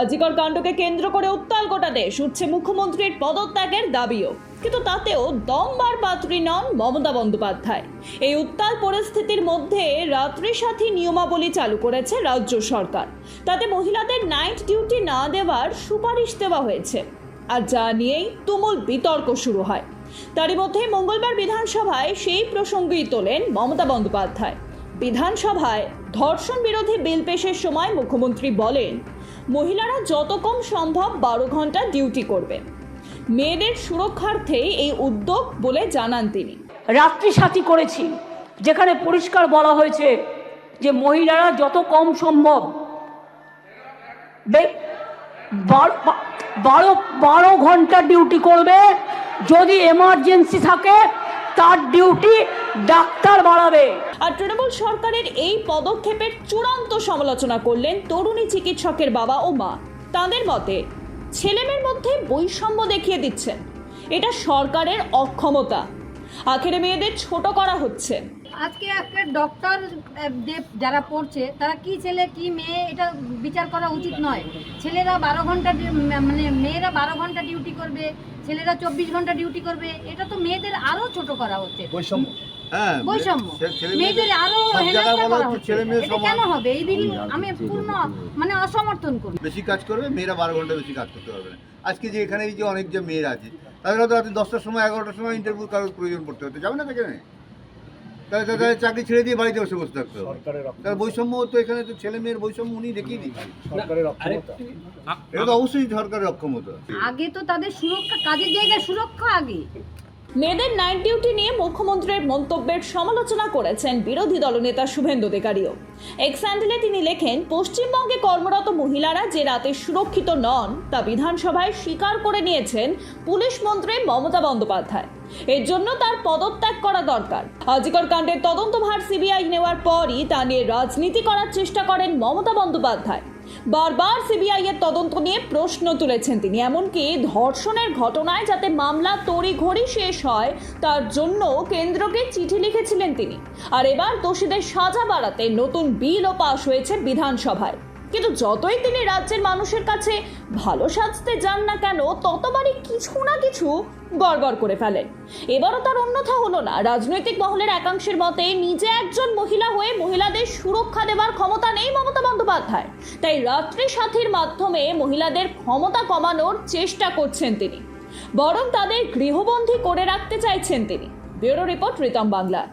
আজিকর কাণ্ডকে কেন্দ্র করে উত্তাল গোটা দেশ মুখ্যমন্ত্রীর পদত্যাগের দাবিও। কিন্তু তাতেও দমবার পাত্রী নন মমতা বন্দ্যোপাধ্যায়। এই উত্তাল পরিস্থিতির মধ্যে রাত্রি সাথী নিয়মাবলী চালু করেছে রাজ্য সরকার। তাতে মহিলাদের নাইট ডিউটি না দেওয়ার সুপারিশ দেওয়া হয়েছে। আর যা নিয়েই তুমুল বিতর্ক শুরু হয়। তারই মধ্যে মঙ্গলবার বিধানসভায় সেই প্রসঙ্গেই তোলেন মমতা বন্দ্যোপাধ্যায়। বিধানসভায় ধর্ষণ বিরোধী বিল পেশের সময় মুখ্যমন্ত্রী বলেন মহিলারা যত কম সম্ভব বারো ঘণ্টা ডিউটি করবে। মেয়েদের সুরক্ষার্থেই এই উদ্যোগ বলে জানান তিনি। রাত্রি সাথী করেছি, যেখানে পরিষ্কার বলা হয়েছে যে মহিলারা যত কম সম্ভব বারো বারো ঘণ্টা ডিউটি করবে। যদি এমার্জেন্সি থাকে, তার ডিউটি ডাক্তার বাড়াবে। আর তৃণমূল সরকারের এই পদক্ষেপের চূড়ান্ত সমালোচনা করলেন তরুণী চিকিৎসকের বাবা ও মা। তাদের মতে ছেলেমেয়ের মধ্যে বৈষম্য দেখিয়ে দিচ্ছেন। এটা সরকারের অক্ষমতা। আখেরে মেয়েদের ছোট করা হচ্ছে। আজকে একটা ডক্টর যারা পড়ছে তারা কি ছেলে কি মেয়ে এটা বিচার করা উচিত নয়। ছেলেরা বারো ঘণ্টা মানে মেয়েরা বারো ঘণ্টা ডিউটি করবে ছেলেরা চব্বিশ ঘণ্টা ডিউটি করবে এটা তো মেয়েদের আরও ছোট করা হচ্ছে। বৈষম্য। হ্যাঁ বৈষম্য। ছেলে মেয়েদের আরও হেনস্থা করা হচ্ছে। হচ্ছে মেয়ে এটা কেন হবে? এই আমি পূর্ণ মানে অসমর্থন বেশি কাজ করবে মেয়েরা বারো ঘণ্টা বেশি কাজ করতে পারবে না। আজকে যে এখানে যে অনেক যে মেয়েরা আছে তাদের হয়তো রাতে দশটার সময় এগারোটার সময় ইন্টারভিউ কারোর প্রয়োজন পড়তে হতে যাবে না সেখানে তাহলে তাদের চাকরি ছেড়ে দিয়ে বাড়িতে বসে বসে থাকতে হবে। তার বৈষম্য তো এখানে তো ছেলে মেয়ের বৈষম্য উনি দেখিয়ে দিচ্ছেন এটা তো অবশ্যই সরকারের অক্ষমতা। আগে তো তাদের সুরক্ষা কাজের জায়গায় সুরক্ষা আগে। মেয়েদের নাইট ডিউটি নিয়ে মুখ্যমন্ত্রীর মন্তব্যের সমালোচনা করেছেন বিরোধী দলনেতা শুভেন্দু অধিকারীও। এক স্যান্ডেলে তিনি লেখেন, পশ্চিমবঙ্গে কর্মরত মহিলারা যে রাতে সুরক্ষিত নন, তা বিধানসভায় স্বীকার করে নিয়েছেন পুলিশ মন্ত্রী মমতা বন্দ্যোপাধ্যায়। এর জন্য তার পদত্যাগ করা দরকার। আজিকর কাণ্ডের তদন্তভার সিবিআই নেওয়ার পরই তা নিয়ে রাজনীতি করার চেষ্টা করেন মমতা বন্দ্যোপাধ্যায়। বারবার সিবিআই এর তদন্ত নিয়ে প্রশ্ন তুলেছেন তিনি। এমনকি ধর্ষণের ঘটনায় যাতে মামলা তড়িঘড়ি শেষ হয়, তার জন্য কেন্দ্রকে চিঠি লিখেছিলেন তিনি। আর এবার দোষীদের সাজা বাড়াতে নতুন বিলও পাশ হয়েছে বিধানসভায়। কিন্তু যতই তিনি রাজ্যের মানুষের কাছে ভালো সাজতে যান না কেন, ততবারই কিছু না কিছু গড়গড় করে ফেলেন। এবারও তার অন্যথা হলো না। রাজনৈতিক মহলের একাংশের মতে, নিজে একজন মহিলা হয়ে মহিলাদের সুরক্ষা দেওয়ার ক্ষমতা নেই মমতা বন্দ্যোপাধ্যায়। তাই রাত্রি সাথীর মাধ্যমে মহিলাদের ক্ষমতা কমানোর চেষ্টা করছেন তিনি। বরং তাদের গৃহবন্দী করে রাখতে চাইছেন তিনি। Bureau report Ritam Bangla.